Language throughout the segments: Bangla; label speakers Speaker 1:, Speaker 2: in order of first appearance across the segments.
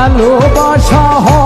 Speaker 1: ভালোবাসা হয়।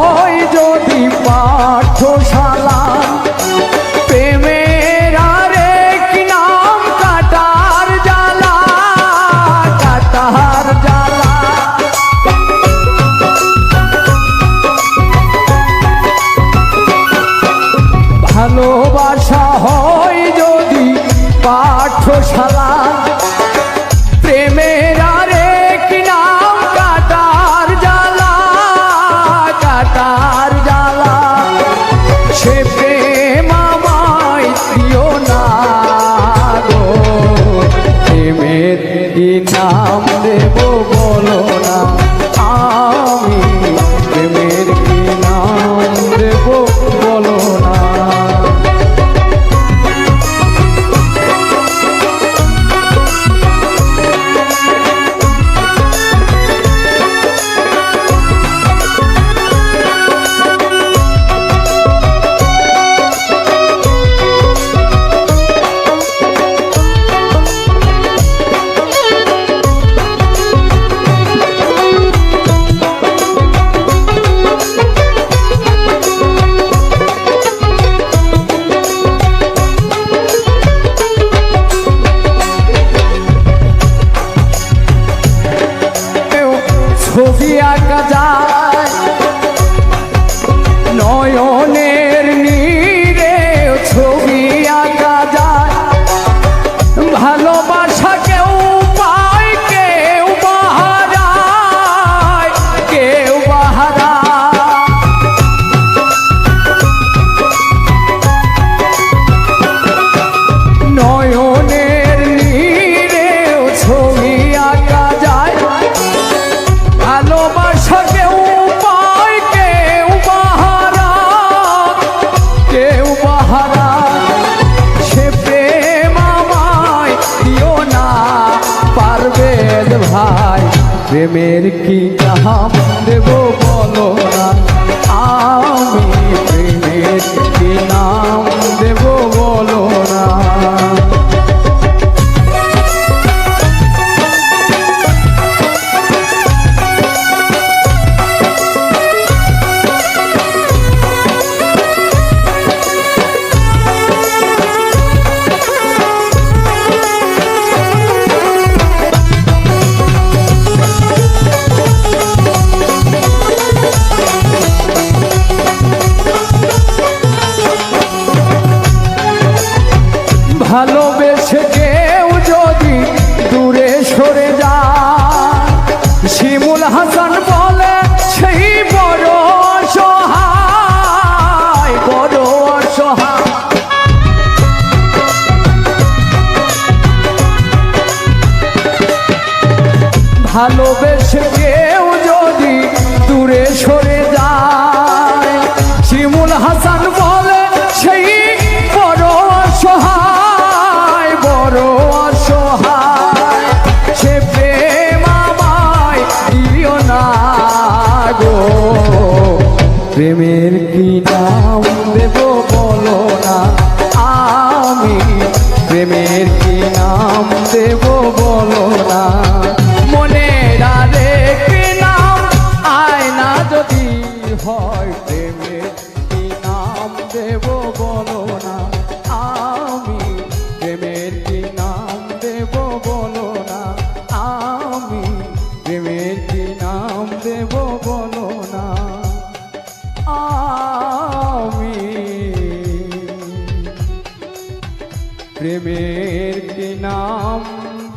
Speaker 1: প্রেমের কি কাহা দেবো? Halo. প্রেমের কি নাম দেব বলো না। মনে আরে কি নাম? আয়না যদি হয় প্রেমের কি নাম দেব বলো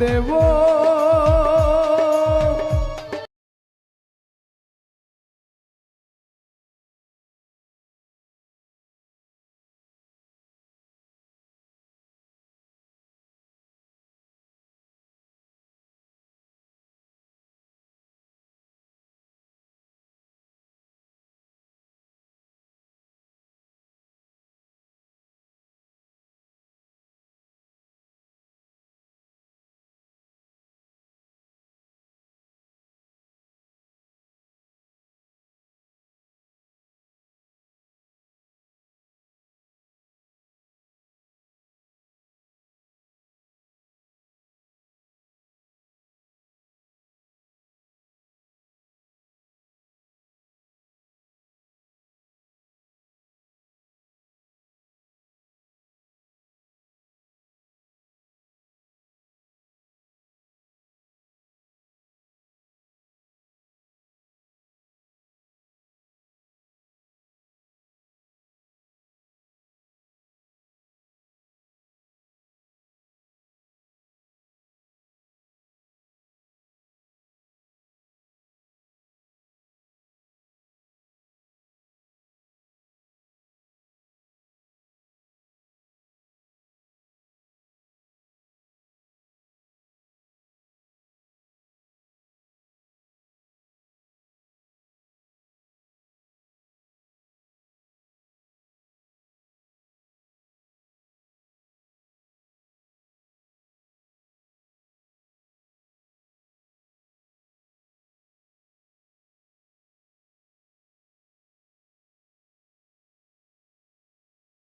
Speaker 1: দেবো